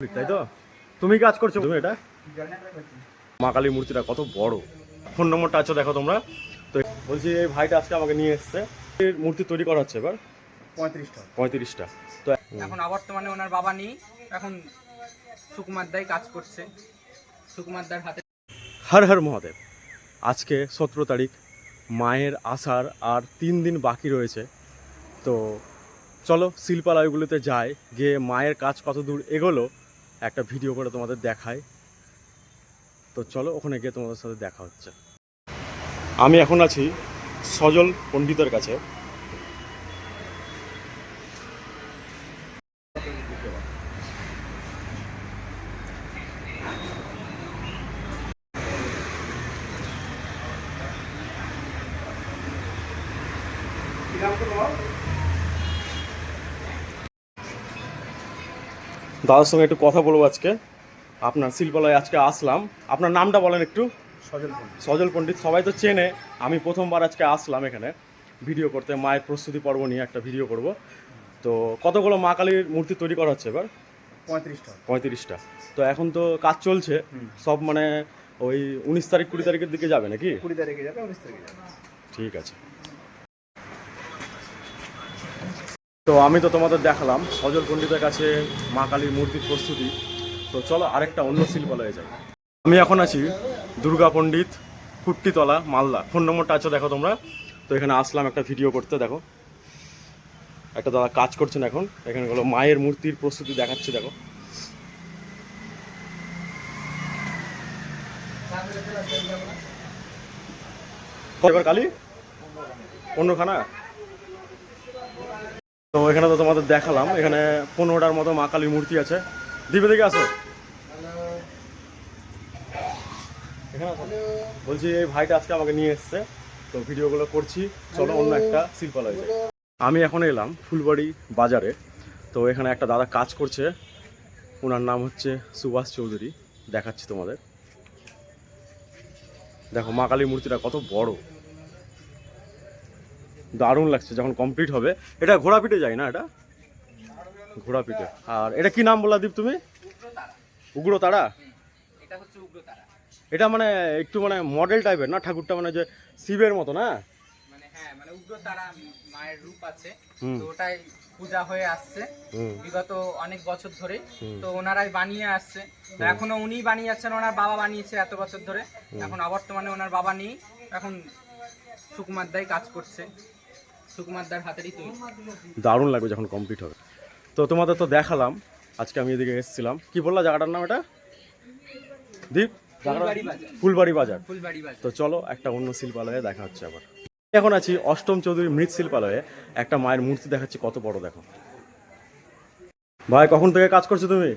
তাই তো? তুমি কাজ করছ। তুমি এটা? মা কালী মূর্তিটা কত বড়। ফোন নম্বরটা আছে দেখো তোমরা। তো বলছি এই ভাইটা আজকে আমাকে নিয়ে এসছে। মূর্তি তৈরি করা হচ্ছে এবার? পঁয়ত্রিশটা। পঁয়ত্রিশটা। তো এখন বর্তমানে ওনার বাবা নেই। এখন সুকুমার দাই কাজ করছে। সুকুমার দার হাতে হর হর মহাদেব। আজকে সতেরো তারিখ। মায়ের আসার আর তিন দিন বাকি রয়েছে। তো চলো শিল্পালয়গুলোতে যাই। গিয়ে মায়ের কাজ কত দূর এগোলো। একটা ভিডিও করে তোমাদের দেখায় তো চলো ওখানে গিয়ে তোমাদের সাথে দেখা হচ্ছে। আমি এখন আছি সজল পণ্ডিতের কাছে। দাদার সঙ্গে একটু কথা বলব আজকে। আপনার শিল্পালয়ে আজকে আসলাম। আপনার নামটা বলেন একটু। সজল পণ্ডিত। সজল পণ্ডিত সবাই তো চেনে। আমি প্রথমবার আজকে আসলাম এখানে। ভিডিও করতে মায়ের প্রস্তুতি পর্ব নিয়ে একটা ভিডিও করব। তো কতগুলো মা কালীর মূর্তি তৈরি করা হচ্ছে এবার? পঁয়ত্রিশটা। পঁয়ত্রিশটা। তো এখন তো কাজ চলছে। সব মানে ওই উনিশ তারিখ কুড়ি তারিখের দিকে যাবে নাকি? কুড়ি তারিখে যাবে উনিশ তারিখে যাবে। ঠিক আছে। তো আমি তো তোমাদের দেখালাম, সজল পণ্ডিতের কাছে মা কালীর মূর্তির প্রস্তুতি। তো চলো আরেকটা অন্য শিল্পালয়ে যাই। আমি এখন আছি দুর্গা পণ্ডিত কুট্টিতলা, মালদা। ফোন নম্বরটা আছে, দেখো তোমরা। তো এখানে আসলাম একটা ভিডিও করতে, দেখো। একটা দাদা কাজ করছেন এখন। এখানে হলো মায়ের মূর্তির প্রস্তুতি দেখাচ্ছে, দেখো। কালী? অন্যখানা? তো এখানে তো তোমাদের দেখালাম, এখানে পনেরোটার মতো মা কালীর মূর্তি আছে। দিবে দিকে আসো। বলছি, এই ভাইটা আজকে আমাকে নিয়ে এসছে। তো ভিডিওগুলো করছি। চলো, অন্য একটা শিল্পালয় আমি এখন এলাম ফুলবাড়ি বাজারে। তো এখানে একটা দাদা কাজ করছে। ওনার নাম হচ্ছে সুভাষ চৌধুরী। দেখাচ্ছি তোমাদের। দেখো, মা কালীর মূর্তিটা কত বড়। দারুণ লাগছে যখন কমপ্লিট হবে। এটা ঘোড়া পিঠে যায় না এটা? ঘোড়া পিঠে আর এটা কি নাম বললা দীপ তুমি? উগ্র তারা এটা মানে একটু মানে মডেল টাইপের না? ঠাকুরটা মানে যে শিবের মতো না? মানে হ্যাঁ মানে মায়ের রূপ আছে। তো ওটাই পূজা হয়ে আসছে। বিগত অনেক বছর ধরে তো ওনারাই বানিয়ে আসছে। তো এখনও উনিই বানিয়ে ওনার বাবা বানিয়েছে এত বছর ধরে। এখন ওনার বাবা নেই। এখন সুকুমার দাই কাজ করছে। সুকুমার হাতেরই তৈরি দারুণ লাগবে যখন কমপ্লিট হবে। তো তোমাদের তো দেখালাম আজকে আমি এদিকে এসেছিলাম। কি বললা জায়গাটার নাম এটা? দীপ? জায়গাটার- ফুলবাড়ি বাজার। তো চলো একটা অন্য শিল্পালয়ে দেখা হচ্ছে আবার। এখন আছি অষ্টম চৌধুরী মৃৎ শিল্পালয়ে। একটা মায়ের মূর্তি দেখাচ্ছি কত বড় দেখো। ভাই কখন থেকে কাজ করছ তুমি?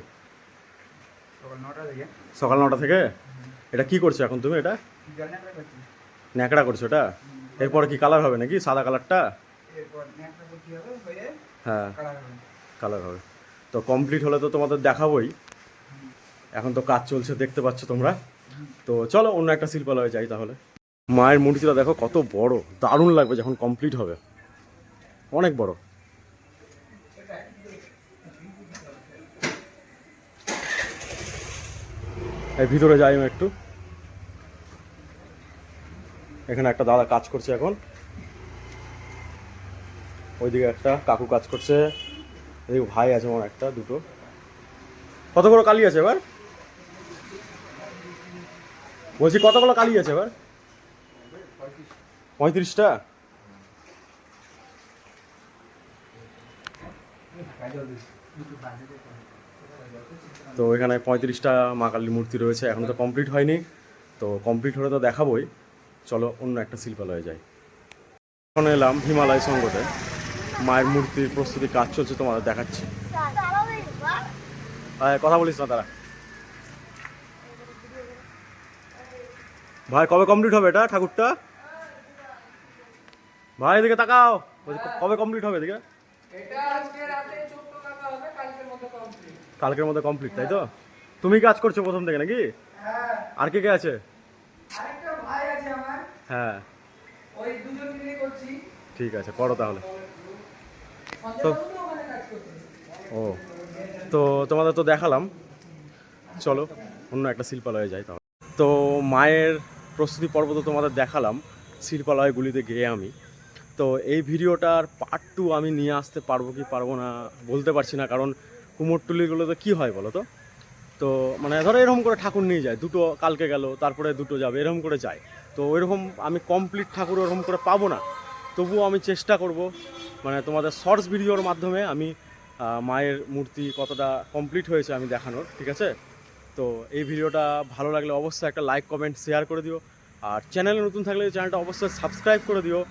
সকাল নটা থেকে। সকাল নটা থেকে? এটা কি করছ এখন তুমি এটা? ন্যাকড়া করছ। এটা? এরপরে কি কালার হবে নাকি? সাদা কালারটা হয়ে। কালার হবে। তো কমপ্লিট হলে তো তোমাদের দেখাবোই। এখন তো কাজ চলছে দেখতে পাচ্ছ তোমরা। তো চলো অন্য একটা শিল্পালয়ে যাই তাহলে। মায়ের মূর্তিটা দেখো কত বড়। দারুণ লাগবে যখন কমপ্লিট হবে। অনেক বড়। এই ভিতরে যাই আমি একটু। এখানে একটা দাদা কাজ করছে এখন। ওইদিকে একটা কাকু কাজ করছে। এদিকে ভাই আছে আমার একটা, দুটো। কতগুলো কালি আছে এবার? বলছি কতগুলো কালি আছে এবার? পঁয়ত্রিশটা? তো এখানে পঁয়ত্রিশটা মা কালীর মূর্তি রয়েছে, এখন তো কমপ্লিট হয়নি। তো কমপ্লিট হলে তো দেখাবোই। চলো অন্য একটা শিল্পালয়ে যাই। এখন এলাম হিমালয় সঙ্গতে। মায়ের মূর্তির প্রস্তুতি কাজ চলছে তোমাদের দেখাচ্ছি। কথা বলিস না তারা। ভাই কবে কমপ্লিট হবে এটা ঠাকুরটা? ভাই এদিকে তাকাও। কবে কমপ্লিট হবে এদিকে? কালকের মধ্যে কমপ্লিট তাই তো? তুমি কাজ করছ প্রথম থেকে নাকি? আর কে কে আছে? হ্যাঁ। ঠিক আছে করো তাহলে। তো ও, তো তোমাদের তো দেখালাম। চলো, অন্য একটা শিল্পালয়ে যাই তাহলে। তো মায়ের প্রস্তুতি পর্ব তো তোমাদের দেখালাম, শিল্পালয়গুলিতে গিয়ে আমি। তো এই ভিডিওটার পার্ট টু আমি নিয়ে আসতে পারব কি পারব না বলতে পারছি না, কারণ কুমোরটুলিগুলোতে কী হয় বলো তো? তো মানে ধরো এরকম করে ঠাকুর নিয়ে যায়, দুটো কালকে গেল, তারপরে দুটো যাবে, এরকম করে যায়। তো ওইরকম আমি কমপ্লিট ঠাকুর ওরকম করে পাবো না। তবুও আমি চেষ্টা করব মানে তোমাদের শর্টস ভিডিওর মাধ্যমে আমি মায়ের মূর্তি কতটা কমপ্লিট হয়েছে আমি দেখানোর, ঠিক আছে? তো এই ভিডিওটা ভালো লাগলে অবশ্যই একটা লাইক কমেন্ট শেয়ার করে দিও। আর চ্যানেলে নতুন থাকলে চ্যানেলটা অবশ্যই সাবস্ক্রাইব করে দিও।